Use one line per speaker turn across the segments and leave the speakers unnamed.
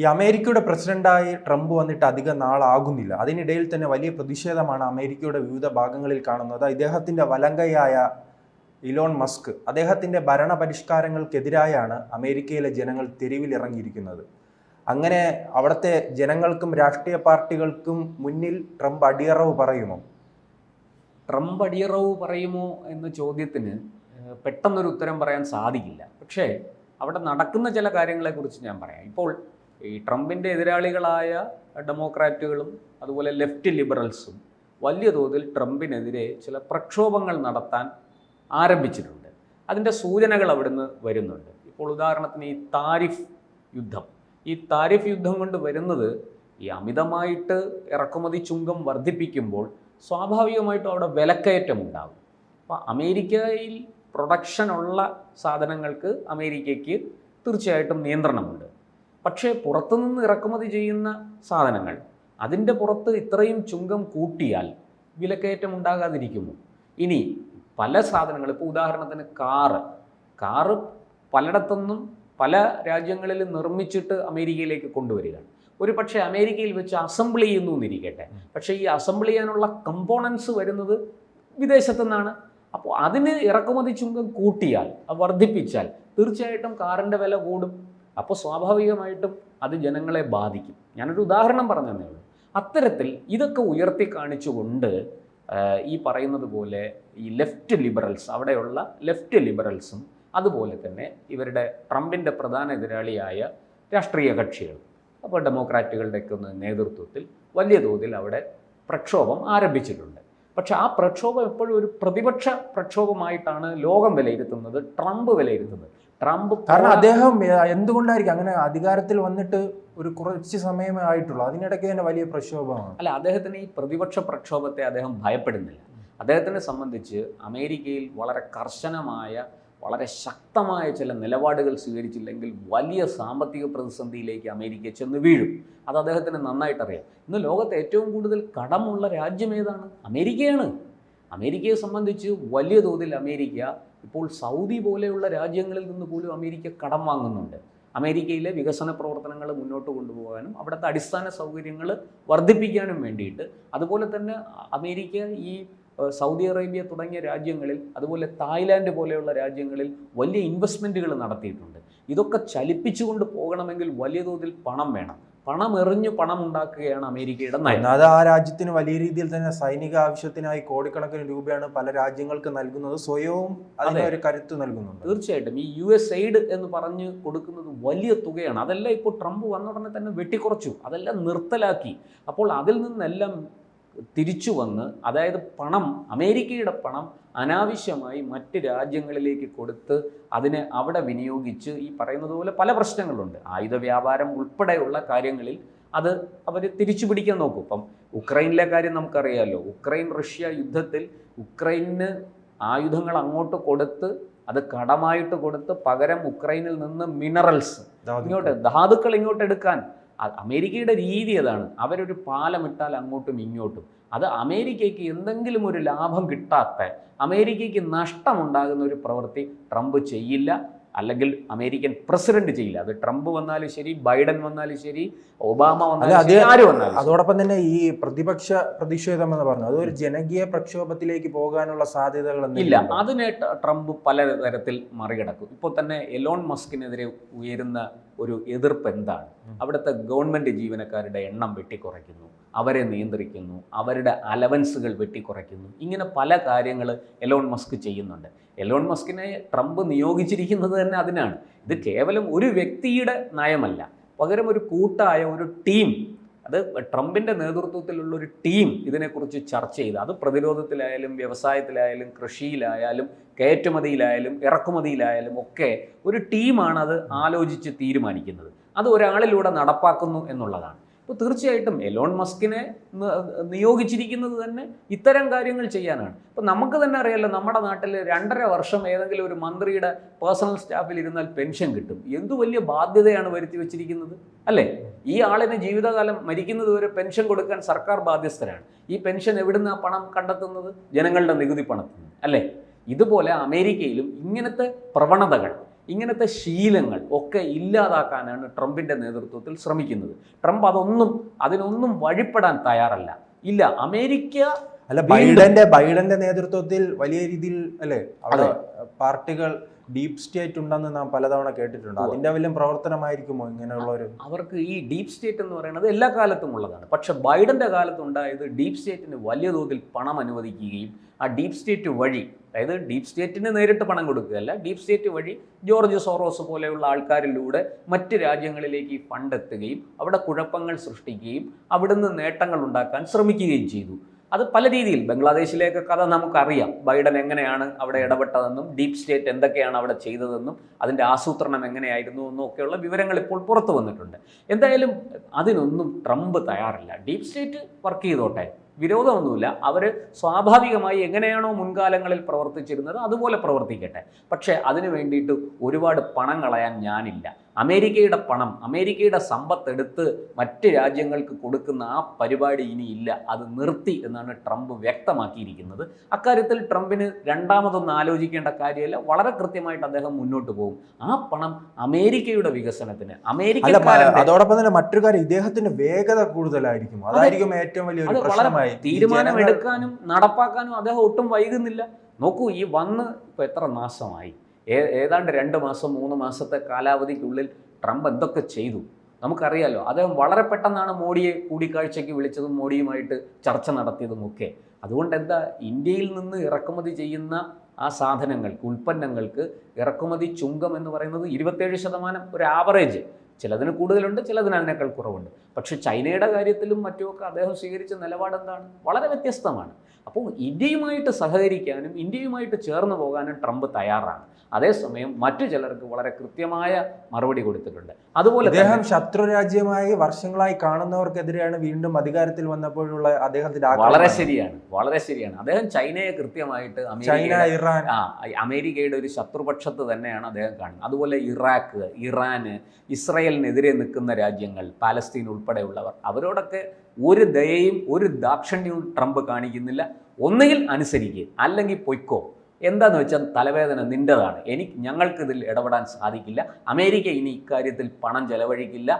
ഈ അമേരിക്കയുടെ പ്രസിഡന്റായി ട്രംപ് വന്നിട്ട് അധികം നാളാകുന്നില്ല. അതിനിടയിൽ തന്നെ വലിയ പ്രതിഷേധമാണ് അമേരിക്കയുടെ വിവിധ ഭാഗങ്ങളിൽ കാണുന്നത്. ഇദ്ദേഹത്തിന്റെ വലങ്കയായ ഇലോൺ മസ്ക് അദ്ദേഹത്തിന്റെ ഭരണ പരിഷ്കാരങ്ങൾക്കെതിരായാണ് അമേരിക്കയിലെ ജനങ്ങൾ തെരുവിലിറങ്ങിയിരിക്കുന്നത്. അങ്ങനെ അവിടുത്തെ ജനങ്ങൾക്കും രാഷ്ട്രീയ പാർട്ടികൾക്കും മുന്നിൽ ട്രംപ് അടിയറവ് പറയുമോ?
ട്രംപ് അടിയറവ് പറയുമോ എന്ന ചോദ്യത്തിന് പെട്ടെന്നൊരു ഉത്തരം പറയാൻ സാധിക്കില്ല. പക്ഷേ അവിടെ നടക്കുന്ന ചില കാര്യങ്ങളെക്കുറിച്ച് ഞാൻ പറയാം. ഇപ്പോൾ ഈ ട്രംപിന്റെ എതിരാളികളായ ഡെമോക്രാറ്റുകളും അതുപോലെ ലെഫ്റ്റ് ലിബറൽസും വലിയ തോതിൽ ട്രംപിനെതിരെ ചില പ്രക്ഷോഭങ്ങൾ നടത്താൻ ആരംഭിച്ചിട്ടുണ്ട്. അതിന്റെ സൂചനകൾ അവിടുന്ന് വരുന്നുണ്ട്. ഇപ്പോൾ ഉദാഹരണത്തിന് ഈ താരിഫ് യുദ്ധം. ഈ താരിഫ് യുദ്ധം കൊണ്ട് വരുന്നത് ഈ അമിതമായിട്ട് ഇറക്കുമതി ചുങ്കം വർദ്ധിപ്പിക്കുമ്പോൾ സ്വാഭാവികമായിട്ടും അവിടെ വിലക്കയറ്റം ഉണ്ടാകും. അപ്പോൾ അമേരിക്കയിൽ പ്രൊഡക്ഷൻ ഉള്ള സാധനങ്ങൾക്ക് അമേരിക്കയ്ക്ക് തീർച്ചയായിട്ടും നിയന്ത്രണമുണ്ട്. പക്ഷേ പുറത്തുനിന്ന് ഇറക്കുമതി ചെയ്യുന്ന സാധനങ്ങൾ അതിന്റെ പുറത്ത് ഇത്രയും ചുങ്കം കൂട്ടിയാൽ വിലക്കയറ്റം ഉണ്ടാകാതിരിക്കുമോ? ഇനി പല സാധനങ്ങൾ ഇപ്പോൾ ഉദാഹരണത്തിന് കാറ്. കാറ് പലയിടത്തുനിന്നും പല രാജ്യങ്ങളിൽ നിർമ്മിച്ചിട്ട് അമേരിക്കയിലേക്ക് കൊണ്ടുവരികയാണ് ഒരു പക്ഷേ അമേരിക്കയിൽ വെച്ച് അസംബിൾ ചെയ്യുന്നു എന്നിരിക്കട്ടെ. പക്ഷേ ഈ അസംബിൾ ചെയ്യാനുള്ള കമ്പോണൻസ് വരുന്നത് വിദേശത്തു നിന്നാണ് അപ്പോൾ അതിന് ഇറക്കുമതി ചുങ്കം കൂട്ടിയാൽ വർദ്ധിപ്പിച്ചാൽ തീർച്ചയായിട്ടും കാറിന്റെ വില കൂടും. അപ്പോൾ സ്വാഭാവികമായിട്ടും അത് ജനങ്ങളെ ബാധിക്കും. ഞാനൊരു ഉദാഹരണം പറഞ്ഞു തന്നേ ഉള്ളൂ. അത്തരത്തിൽ ഇതൊക്കെ ഉയർത്തി കാണിച്ചുകൊണ്ട് ഈ പറയുന്നത് പോലെ ഈ ലെഫ്റ്റ് ലിബറൽസ് അവിടെയുള്ള ലെഫ്റ്റ് ലിബറൽസും അതുപോലെ തന്നെ ഇവരുടെ ട്രംപിന്റെ പ്രധാന എതിരാളിയായ രാഷ്ട്രീയ കക്ഷികൾ അപ്പോൾ ഡെമോക്രാറ്റുകളുടെയൊക്കെ ഒന്ന് നേതൃത്വത്തിൽ വലിയ തോതിൽ അവിടെ പ്രക്ഷോഭം ആരംഭിച്ചിട്ടുണ്ട്. പക്ഷെ ആ പ്രക്ഷോഭം എപ്പോഴും ഒരു പ്രതിപക്ഷ പ്രക്ഷോഭമായിട്ടാണ് ലോകം വിലയിരുത്തുന്നത് ട്രംപ് വിലയിരുത്തുന്നത്. ട്രംപ്
കാരണം അദ്ദേഹം എന്തുകൊണ്ടായിരിക്കും അങ്ങനെ അധികാരത്തിൽ വന്നിട്ട് ഒരു കുറച്ച് സമയമേ ആയിട്ടുള്ളൂ? അതിനിടയ്ക്ക് തന്നെ വലിയ പ്രക്ഷോഭമാണ്.
അല്ല അദ്ദേഹത്തിന് ഈ പ്രതിപക്ഷ പ്രക്ഷോഭത്തെ അദ്ദേഹം ഭയപ്പെടുന്നില്ല. അദ്ദേഹത്തിനെ സംബന്ധിച്ച് അമേരിക്കയിൽ വളരെ കർശനമായ വളരെ ശക്തമായ ചില നിലപാടുകൾ സ്വീകരിച്ചില്ലെങ്കിൽ വലിയ സാമ്പത്തിക പ്രതിസന്ധിയിലേക്ക് അമേരിക്ക ചെന്ന് വീഴും. അത് അദ്ദേഹത്തിന് നന്നായിട്ടറിയാം. ഇന്ന് ലോകത്ത് ഏറ്റവും കൂടുതൽ കടമുള്ള രാജ്യം ഏതാണ്? അമേരിക്കയാണ്. അമേരിക്കയെ സംബന്ധിച്ച് വലിയ തോതിൽ അമേരിക്ക ഇപ്പോൾ സൗദി പോലെയുള്ള രാജ്യങ്ങളിൽ നിന്ന് പോലും അമേരിക്ക കടം വാങ്ങുന്നുണ്ട്. അമേരിക്കയിലെ വികസന പ്രവർത്തനങ്ങൾ മുന്നോട്ട് കൊണ്ടുപോകാനും അവിടുത്തെ അടിസ്ഥാന സൗകര്യങ്ങൾ വർദ്ധിപ്പിക്കാനും വേണ്ടിയിട്ട് അതുപോലെ തന്നെ അമേരിക്ക ഈ സൗദി അറേബ്യ തുടങ്ങിയ രാജ്യങ്ങളിൽ അതുപോലെ തായ്ലാൻഡ് പോലെയുള്ള രാജ്യങ്ങളിൽ വലിയ ഇൻവെസ്റ്റ്മെന്റുകൾ നടത്തിയിട്ടുണ്ട്. ഇതൊക്കെ ചലിപ്പിച്ചുകൊണ്ട് പോകണമെങ്കിൽ വലിയ തോതിൽ പണം വേണം. പണം എറിഞ്ഞു പണം ഉണ്ടാക്കുകയാണ് അമേരിക്കയുടെ നയം.
അത് ആ രാജ്യത്തിന് വലിയ രീതിയിൽ തന്നെ സൈനിക ആവശ്യത്തിനായി കോടിക്കണക്കിന് രൂപയാണ് പല രാജ്യങ്ങൾക്ക് നൽകുന്നത്. സ്വയവും അതിന് ഒരു കരുത്ത് നൽകുന്നുണ്ട്.
തീർച്ചയായിട്ടും. ഈ യു എസ് എയ്ഡ് എന്ന് പറഞ്ഞ് കൊടുക്കുന്നത് വലിയ തുകയാണ്. അതെല്ലാം ഇപ്പോൾ ട്രംപ് വന്ന ഉടനെ തന്നെ വെട്ടിക്കുറച്ചു. അതെല്ലാം നിർത്തലാക്കി. അപ്പോൾ അതിൽ നിന്നെല്ലാം തിരിച്ചു വന്ന് അതായത് പണം അമേരിക്കയുടെ പണം അനാവശ്യമായി മറ്റ് രാജ്യങ്ങളിലേക്ക് കൊടുത്ത് അതിനെ അവിടെ വിനിയോഗിച്ച് ഈ പറയുന്നത് പോലെ പല പ്രശ്നങ്ങളുണ്ട്. ആയുധ വ്യാപാരം ഉൾപ്പെടെയുള്ള കാര്യങ്ങളിൽ അത് അവർ തിരിച്ചു പിടിക്കാൻ നോക്കും. ഇപ്പം ഉക്രൈനിലെ കാര്യം നമുക്കറിയാമല്ലോ ഉക്രൈൻ റഷ്യ യുദ്ധത്തിൽ ഉക്രൈന് ആയുധങ്ങൾ അങ്ങോട്ട് കൊടുത്ത് അത് കടമായിട്ട് കൊടുത്ത് പകരം ഉക്രൈനിൽ നിന്ന് മിനറൽസ് ഇങ്ങോട്ട് ധാതുക്കൾ ഇങ്ങോട്ട് എടുക്കാൻ അമേരിക്കയുടെ രീതി അതാണ്. അവരൊരു പാലമിട്ടാൽ അങ്ങോട്ടും ഇങ്ങോട്ടും. അത് അമേരിക്കയ്ക്ക് എന്തെങ്കിലും ഒരു ലാഭം കിട്ടാത്ത അമേരിക്കയ്ക്ക് നഷ്ടമുണ്ടാകുന്ന ഒരു പ്രവൃത്തി ട്രംപ് ചെയ്യില്ല. അല്ലെങ്കിൽ അമേരിക്കൻ പ്രസിഡന്റ് ചെയ്യില്ല. അത് ട്രംപ് വന്നാലും ശരി ബൈഡൻ വന്നാലും ശരി ഒബാമ വന്നാലും.
അതോടൊപ്പം തന്നെ ഈ പ്രതിപക്ഷ പ്രതിഷേധം എന്ന് പറഞ്ഞു അതൊരു ജനകീയ പ്രക്ഷോഭത്തിലേക്ക് പോകാനുള്ള സാധ്യതകൾ
ഇല്ല അതിനെ ട്രംപ് പല തരത്തിൽ മറികടക്കും. ഇപ്പോൾ തന്നെ എലോൺ മസ്കിനെതിരെ ഉയരുന്ന ഒരു എതിർപ്പ് എന്താണ്? അവിടുത്തെ ഗവൺമെന്റ് ജീവനക്കാരുടെ എണ്ണം വെട്ടിക്കുറയ്ക്കുന്നു. അവരെ നിയന്ത്രിക്കുന്നു. അവരുടെ അലവൻസുകൾ വെട്ടിക്കുറയ്ക്കുന്നു. ഇങ്ങനെ പല കാര്യങ്ങൾ എലോൺ മസ്ക് ചെയ്യുന്നുണ്ട്. എലോൺ മസ്കിനെ ട്രംപ് നിയോഗിച്ചിരിക്കുന്നത് തന്നെ അതിനാണ്. ഇത് കേവലം ഒരു വ്യക്തിയുടെ നയമല്ല. പകരം ഒരു കൂട്ടായ ഒരു ടീം അത് ട്രംപിന്റെ നേതൃത്വത്തിലുള്ള ഒരു ടീം ഇതിനെക്കുറിച്ച് ചർച്ച ചെയ്ത് അത് പ്രതിരോധത്തിലായാലും വ്യവസായത്തിലായാലും കൃഷിയിലായാലും കയറ്റുമതിയിലായാലും ഇറക്കുമതിയിലായാലും ഒക്കെ ഒരു ടീമാണ് അത് ആലോചിച്ച് തീരുമാനിക്കുന്നത്. അത് ഒരാളിലൂടെ നടപ്പാക്കുന്നു എന്നുള്ളതാണ്. അപ്പോൾ തീർച്ചയായിട്ടും എലോൺ മസ്കിനെ നിയോഗിച്ചിരിക്കുന്നത് തന്നെ ഇത്തരം കാര്യങ്ങൾ ചെയ്യാനാണ്. അപ്പോൾ നമുക്ക് തന്നെ അറിയാലോ നമ്മുടെ നാട്ടിൽ രണ്ടര വർഷം ഏതെങ്കിലും ഒരു മന്ത്രിയുടെ പേഴ്സണൽ സ്റ്റാഫിൽ ഇരുന്നാൽ പെൻഷൻ കിട്ടും. എന്തു വലിയ ബാധ്യതയാണ് വരുത്തി വെച്ചിരിക്കുന്നത്? അല്ലേ? ഈ ആളിന് ജീവിതകാലം മരിക്കുന്നത് വരെ പെൻഷൻ കൊടുക്കാൻ സർക്കാർ ബാധ്യസ്ഥരാണ്. ഈ പെൻഷൻ എവിടുന്ന് പണം കണ്ടെത്തുന്നത്? ജനങ്ങളുടെ നികുതി പണത്തിൽ അല്ലേ? ഇതുപോലെ അമേരിക്കയിലും ഇങ്ങനത്തെ പ്രവണതകൾ ഇങ്ങനത്തെ ശീലങ്ങൾ ഒക്കെ ഇല്ലാതാക്കാനാണ് ട്രംപിന്റെ നേതൃത്വത്തിൽ ശ്രമിക്കുന്നത്. ട്രംപ് അതൊന്നും അതിനൊന്നും വഴിപ്പെടാൻ തയ്യാറല്ല. ഇല്ല അമേരിക്ക
അല്ല ബൈഡന്റെ ബൈഡന്റെ നേതൃത്വത്തിൽ വലിയ രീതിയിൽ അല്ലേ അവിടെ പാർട്ടികൾ ഡീപ് സ്റ്റേറ്റ് ഉണ്ടെന്ന് നാം പലതവണ കേട്ടിട്ടുണ്ട്. അതിന്റെ വലിയ പ്രവർത്തനമായിരിക്കുമോ ഇങ്ങനെയുള്ള ഒരു
അവർക്ക് ഈ ഡീപ് സ്റ്റേറ്റ് എന്ന് പറയുന്നത് എല്ലാ കാലത്തും ഉള്ളതാണ്. പക്ഷെ ബൈഡന്റെ കാലത്തുണ്ടായത് ഡീപ് സ്റ്റേറ്റിന് വലിയ തോതിൽ പണം അനുവദിക്കുകയും ആ ഡീപ് സ്റ്റേറ്റ് വഴി അതായത് ഡീപ് സ്റ്റേറ്റിന് നേരിട്ട് പണം കൊടുക്കുകയല്ല ഡീപ് സ്റ്റേറ്റ് വഴി ജോർജ് സോറോസ് പോലെയുള്ള ആൾക്കാരിലൂടെ മറ്റ് രാജ്യങ്ങളിലേക്ക് ഈ ഫണ്ട് എത്തുകയും അവിടെ കുഴപ്പങ്ങൾ സൃഷ്ടിക്കുകയും അവിടുന്ന് നേട്ടങ്ങൾ ഉണ്ടാക്കാൻ ശ്രമിക്കുകയും ചെയ്തു. അത് പല രീതിയിൽ ബംഗ്ലാദേശിലേക്ക് കഥ നമുക്കറിയാം. ബൈഡൻ എങ്ങനെയാണ് അവിടെ ഇടപെട്ടതെന്നും ഡീപ് സ്റ്റേറ്റ് എന്തൊക്കെയാണ് അവിടെ ചെയ്തതെന്നും അതിന്റെ ആസൂത്രണം എങ്ങനെയായിരുന്നു എന്നും ഒക്കെയുള്ള വിവരങ്ങൾ ഇപ്പോൾ പുറത്തു വന്നിട്ടുണ്ട്. എന്തായാലും അതിനൊന്നും ട്രംപ് തയ്യാറില്ല. ഡീപ് സ്റ്റേറ്റ് വർക്ക് ചെയ്തോട്ടെ. വിരോധമൊന്നുമില്ല. അവർ സ്വാഭാവികമായി എങ്ങനെയാണോ മുൻകാലങ്ങളിൽ പ്രവർത്തിച്ചിരുന്നത് അതുപോലെ പ്രവർത്തിക്കട്ടെ. പക്ഷേ അതിനു വേണ്ടിയിട്ട് ഒരുപാട് പണം കളയാൻ ഞാനില്ല. അമേരിക്കയുടെ പണം അമേരിക്കയുടെ സമ്പത്ത് എടുത്ത് മറ്റ് രാജ്യങ്ങൾക്ക് കൊടുക്കുന്ന ആ പരിപാടി ഇനിയില്ല അത് നിർത്തി എന്നാണ് ട്രംപ് വ്യക്തമാക്കിയിരിക്കുന്നത്. അക്കാര്യത്തിൽ ട്രംപിന് രണ്ടാമതൊന്നും ആലോചിക്കേണ്ട കാര്യമല്ല വളരെ കൃത്യമായിട്ട് അദ്ദേഹം മുന്നോട്ട് പോകും. ആ പണം അമേരിക്കയുടെ വികസനത്തിന് അമേരിക്ക
അതോടൊപ്പം തന്നെ മറ്റൊരു കാര്യം ഇദ്ദേഹത്തിന്റെ വേഗത കൂടുതലായിരിക്കും. അതായിരിക്കും ഏറ്റവും
വലിയ
പ്രശ്നമായി. തീരുമാനമെടുക്കാനും
തീരുമാനം എടുക്കാനും നടപ്പാക്കാനും അദ്ദേഹം ഒട്ടും വൈകുന്നില്ല. നോക്കൂ ഈ വന്ന് ഇപ്പൊ എത്ര മാസമായി ഏതാണ്ട് രണ്ട് മാസം മൂന്ന് മാസത്തെ കാലാവധിക്കുള്ളിൽ ട്രംപ് എന്തൊക്കെ ചെയ്തു? നമുക്കറിയാലോ അദ്ദേഹം വളരെ പെട്ടെന്നാണ് മോഡിയെ കൂടിക്കാഴ്ചയ്ക്ക് വിളിച്ചതും മോഡിയുമായിട്ട് ചർച്ച നടത്തിയതും ഒക്കെ അതുകൊണ്ട് എന്താ ഇന്ത്യയിൽ നിന്ന് ഇറക്കുമതി ചെയ്യുന്ന ആ സാധനങ്ങൾക്ക് ഉൽപ്പന്നങ്ങൾക്ക് ഇറക്കുമതി ചുങ്കം എന്ന് പറയുന്നത് ഇരുപത്തേഴ് ശതമാനം ഒരു ആവറേജ് ചിലതിന് കൂടുതലുണ്ട് ചിലതിന് അതിനേക്കാൾ കുറവുണ്ട്. പക്ഷെ ചൈനയുടെ കാര്യത്തിലും മറ്റുമൊക്കെ അദ്ദേഹം സ്വീകരിച്ച നിലപാട് എന്താണ് വളരെ വ്യത്യസ്തമാണ്. അപ്പോൾ ഇന്ത്യയുമായിട്ട് സഹകരിക്കാനും ഇന്ത്യയുമായിട്ട് ചേർന്ന് പോകാനും ട്രംപ് തയ്യാറാണ്. അതേസമയം മറ്റു ചിലർക്ക് വളരെ കൃത്യമായ മറുപടി കൊടുത്തിട്ടുണ്ട്. അതുപോലെ അദ്ദേഹം
ശത്രുരാജ്യമായി ശത്രു രാജ്യമായി വർഷങ്ങളായി കാണുന്നവർക്കെതിരെയാണ് വീണ്ടും അധികാരത്തിൽ വന്നപ്പോഴുള്ള അദ്ദേഹത്തിന്റെ
വളരെ ശരിയാണ് വളരെ ശരിയാണ്. അദ്ദേഹം ചൈനയെ കൃത്യമായിട്ട്
ചൈന ഇറാൻ.
ആ അമേരിക്കയുടെ ഒരു ശത്രുപക്ഷത്ത് തന്നെയാണ് അദ്ദേഹം കാണുന്നത്. അതുപോലെ ഇറാഖ് ഇറാന് ഇസ്രയേലിനെതിരെ നിൽക്കുന്ന രാജ്യങ്ങൾ പാലസ്തീൻ ഉൾപ്പെടെയുള്ളവർ അവരോടൊക്കെ ഒരു ദയയും ഒരു ദാക്ഷിണ്യവും ട്രംപ് കാണിക്കുന്നില്ല. ഒന്നുകിൽ അനുസരിക്കുക അല്ലെങ്കിൽ പൊയ്ക്കോ എന്താന്ന് വെച്ചാൽ തലവേദന നിന്റെതാണ്. എനിക്ക് ഞങ്ങൾക്കിതിൽ ഇടപെടാൻ സാധിക്കില്ല. അമേരിക്ക ഇനി ഇക്കാര്യത്തിൽ പണം ചെലവഴിക്കില്ല.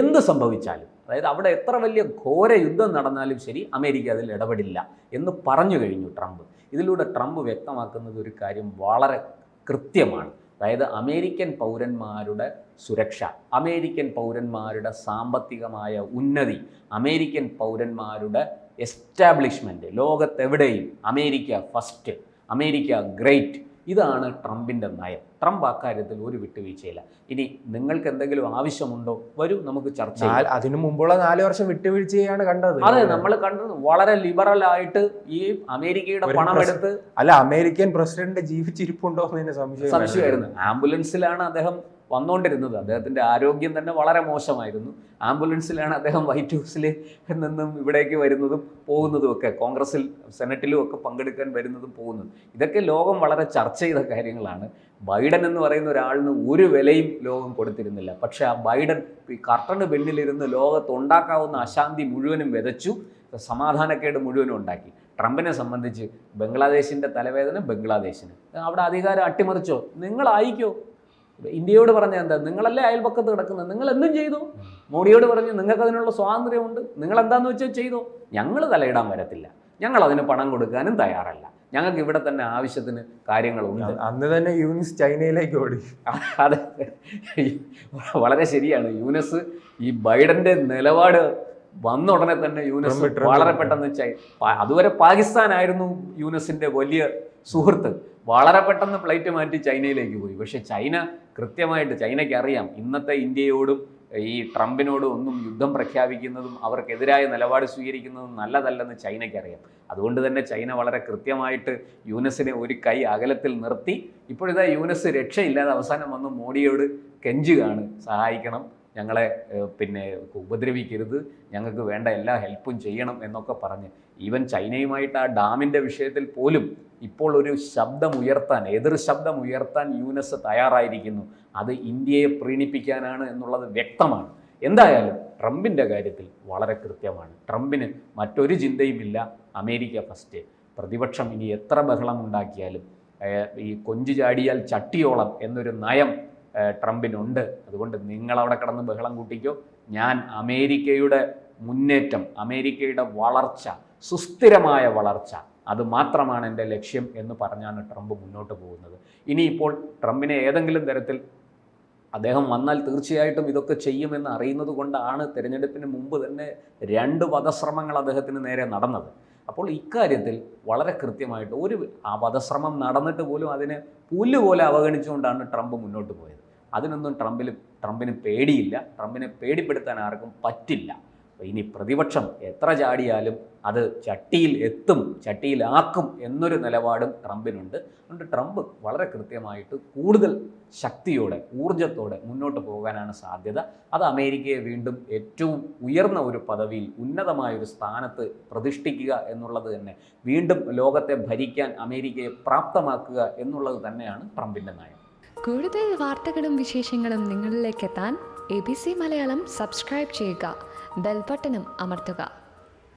എന്ത് സംഭവിച്ചാലും അതായത് അവിടെ എത്ര വലിയ ഘോര യുദ്ധം നടന്നാലും ശരി അമേരിക്ക അതിൽ ഇടപെടില്ല എന്ന് പറഞ്ഞു കഴിഞ്ഞു ട്രംപ്. ഇതിലൂടെ ട്രംപ് വ്യക്തമാക്കുന്നത് ഒരു കാര്യം വളരെ കൃത്യമാണ്. അതായത് അമേരിക്കൻ പൗരന്മാരുടെ സുരക്ഷ അമേരിക്കൻ പൗരന്മാരുടെ സാമ്പത്തികമായ ഉന്നതി അമേരിക്കൻ പൗരന്മാരുടെ എസ്റ്റാബ്ലിഷ്മെന്റ് ലോകത്തെവിടെയും അമേരിക്ക ഫസ്റ്റ് അമേരിക്ക ഗ്രേറ്റ് ഇതാണ് ട്രംപിന്റെ നയം. ട്രംപ് അക്കാര്യത്തിൽ ഒരു വിട്ടുവീഴ്ചയില്ല. ഇനി നിങ്ങൾക്ക് എന്തെങ്കിലും ആവശ്യമുണ്ടോ? വരൂ നമുക്ക് ചർച്ച
അതിനു മുമ്പുള്ള നാല് വർഷം വിട്ടുവീഴ്ചയാണ് കണ്ടത്.
അതെ നമ്മൾ കണ്ടത് വളരെ ലിബറൽ ആയിട്ട് ഈ അമേരിക്കയുടെ പണം എടുത്ത്
അല്ല അമേരിക്കൻ പ്രസിഡന്റ് ജീവിച്ചിരിപ്പുണ്ടോ എന്ന് സംശയം
സംശയമായിരുന്നു. ആംബുലൻസിലാണ് അദ്ദേഹം വന്നുകൊണ്ടിരുന്നത്. അദ്ദേഹത്തിന്റെ ആരോഗ്യം തന്നെ വളരെ മോശമായിരുന്നു. ആംബുലൻസിലാണ് അദ്ദേഹം വൈറ്റ് ഹൗസിൽ നിന്നും ഇവിടേക്ക് വരുന്നതും പോകുന്നതും ഒക്കെ. കോൺഗ്രസിൽ സെനറ്റിലും ഒക്കെ പങ്കെടുക്കാൻ വരുന്നതും പോകുന്നതും. ഇതൊക്കെ ലോകം വളരെ ചർച്ച ചെയ്ത കാര്യങ്ങളാണ്. ബൈഡൻ എന്ന് പറയുന്ന ഒരാളിന് ഒരു വിലയും ലോകം കൊടുത്തിരുന്നില്ല. പക്ഷേ ആ ബൈഡൻ ഈ കർട്ടന് പിന്നിലിരുന്ന് ലോകത്ത് ഉണ്ടാക്കാവുന്ന അശാന്തി മുഴുവനും വിതച്ചു സമാധാനക്കേട് മുഴുവനും ഉണ്ടാക്കി. ട്രംപിനെ സംബന്ധിച്ച് ബംഗ്ലാദേശിന്റെ തലവേദന ബംഗ്ലാദേശിന്. അവിടെ അധികാരം അട്ടിമറിച്ചോ? നിങ്ങളായിക്കോ? ഇന്ത്യയോട് പറഞ്ഞ എന്താ? നിങ്ങളല്ലേ അയൽപക്കത്ത് കിടക്കുന്നത്. നിങ്ങൾ എന്തും ചെയ്തു. മോഡിയോട് പറഞ്ഞു നിങ്ങൾക്ക് അതിനുള്ള സ്വാതന്ത്ര്യമുണ്ട്. നിങ്ങൾ എന്താന്ന് വെച്ചാൽ ചെയ്തു. ഞങ്ങൾ തലയിടാൻ വരത്തില്ല. ഞങ്ങൾ അതിന് പണം കൊടുക്കാനും തയ്യാറല്ല. ഞങ്ങൾക്ക് ഇവിടെ തന്നെ ആവശ്യത്തിന് കാര്യങ്ങളുണ്ട്.
അന്ന് തന്നെ യൂനിസ് ചൈനയിലേക്ക് ഓടി.
അതെ. വളരെ ശരിയാണ്. യൂനസ് ഈ ബൈഡന്റെ നിലപാട് വന്ന ഉടനെ തന്നെ യൂനസ് വളരെ പെട്ടെന്ന് അതുവരെ പാകിസ്ഥാനായിരുന്നു യൂനസിന്റെ വലിയ സുഹൃത്ത് വളരെ പെട്ടെന്ന് ഫ്ലൈറ്റ് മാറ്റി ചൈനയിലേക്ക് പോയി. പക്ഷെ ചൈന കൃത്യമായിട്ട് ചൈനയ്ക്ക് അറിയാം ഇന്നത്തെ ഇന്ത്യയോടും ഈ ട്രംപിനോടും ഒന്നും യുദ്ധം പ്രഖ്യാപിക്കുന്നതും അവർക്കെതിരായ നിലപാട് സ്വീകരിക്കുന്നതും നല്ലതല്ലെന്ന് ചൈനയ്ക്ക് അറിയാം അതുകൊണ്ട് തന്നെ ചൈന വളരെ കൃത്യമായിട്ട് യൂനസിനെ ഒരു കൈ അകലത്തിൽ നിർത്തി. ഇപ്പോഴിതാ യൂനസ് രക്ഷയില്ലാതെ അവസാനം വന്ന് മോഡിയോട് കെഞ്ചുകയാണ്. സഹായിക്കണം ഞങ്ങളെ പിന്നെ ഉപദ്രവിക്കരുത് ഞങ്ങൾക്ക് വേണ്ട എല്ലാ ഹെൽപ്പും ചെയ്യണം എന്നൊക്കെ പറഞ്ഞ്. ഈവൻ ചൈനയുമായിട്ട് ആ ഡാമിന്റെ വിഷയത്തിൽ പോലും ഇപ്പോൾ ഒരു ശബ്ദം ഉയർത്താൻ എതിർ ശബ്ദം ഉയർത്താൻ യൂനസ് തയ്യാറായിരിക്കുന്നു. അത് ഇന്ത്യയെ പ്രീണിപ്പിക്കാനാണ് എന്നുള്ളത് വ്യക്തമാണ്. എന്തായാലും ട്രംപിന്റെ കാര്യത്തിൽ വളരെ കൃത്യമാണ്. ട്രംപിന് മറ്റൊരു ചിന്തയുമില്ല. അമേരിക്ക ഫസ്റ്റ് പ്രതിപക്ഷം ഇനി എത്ര ബഹളം ഉണ്ടാക്കിയാലും ഈ കൊഞ്ചു ചാടിയാൽ ചട്ടിയോളം എന്നൊരു നയം ട്രംപിനുണ്ട്. അതുകൊണ്ട് നിങ്ങളവിടെ കിടന്ന് ബഹളം കൂട്ടിക്കോ. ഞാൻ അമേരിക്കയുടെ മുന്നേറ്റം അമേരിക്കയുടെ വളർച്ച സുസ്ഥിരമായ വളർച്ച അത് മാത്രമാണ് എന്റെ ലക്ഷ്യം എന്ന് പറഞ്ഞാണ് ട്രംപ് മുന്നോട്ട് പോകുന്നത്. ഇനിയിപ്പോൾ ട്രംപിനെ ഏതെങ്കിലും തരത്തിൽ അദ്ദേഹം വന്നാൽ തീർച്ചയായിട്ടും ഇതൊക്കെ ചെയ്യുമെന്ന് അറിയുന്നത് കൊണ്ടാണ് തിരഞ്ഞെടുപ്പിന് മുമ്പ് തന്നെ രണ്ട് വധശ്രമങ്ങൾ അദ്ദേഹത്തിന് നേരെ നടന്നത്. അപ്പോൾ ഇക്കാര്യത്തിൽ വളരെ കൃത്യമായിട്ട് ഒരു ആ വധശ്രമം നടന്നിട്ട് പോലും അതിനെ പുല്ലുപോലെ അവഗണിച്ചുകൊണ്ടാണ് ട്രംപ് മുന്നോട്ട് പോയത്. അതിനൊന്നും ട്രംപിൽ ട്രംപിന് പേടിയില്ല. ട്രംപിനെ പേടിപ്പെടുത്താൻ ആർക്കും പറ്റില്ല. ഇനി പ്രതിപക്ഷം എത്ര ചാടിയാലും അത് ചട്ടിയിൽ എത്തും ചട്ടിയിലാക്കും എന്നൊരു നിലപാടും ട്രംപിനുണ്ട്. അതുകൊണ്ട് ട്രംപ് വളരെ കൃത്യമായിട്ട് കൂടുതൽ ശക്തിയോടെ ഊർജത്തോടെ മുന്നോട്ട് പോകാനാണ് സാധ്യത. അത് അമേരിക്കയെ വീണ്ടും ഏറ്റവും ഉയർന്ന ഒരു പദവിയിൽ ഉന്നതമായ ഒരു സ്ഥാനത്ത് പ്രതിഷ്ഠിക്കുക എന്നുള്ളത് തന്നെ വീണ്ടും ലോകത്തെ ഭരിക്കാൻ അമേരിക്കയെ പ്രാപ്തമാക്കുക എന്നുള്ളത് തന്നെയാണ് ട്രംപിന്റെ നയം.
കൂടുതൽ വാർത്തകളും വിശേഷങ്ങളും നിങ്ങളിലേക്ക് എത്താൻ A B C Malayalam subscribe ചെയ്യുക. ബെൽബട്ടനും അമർത്തുക.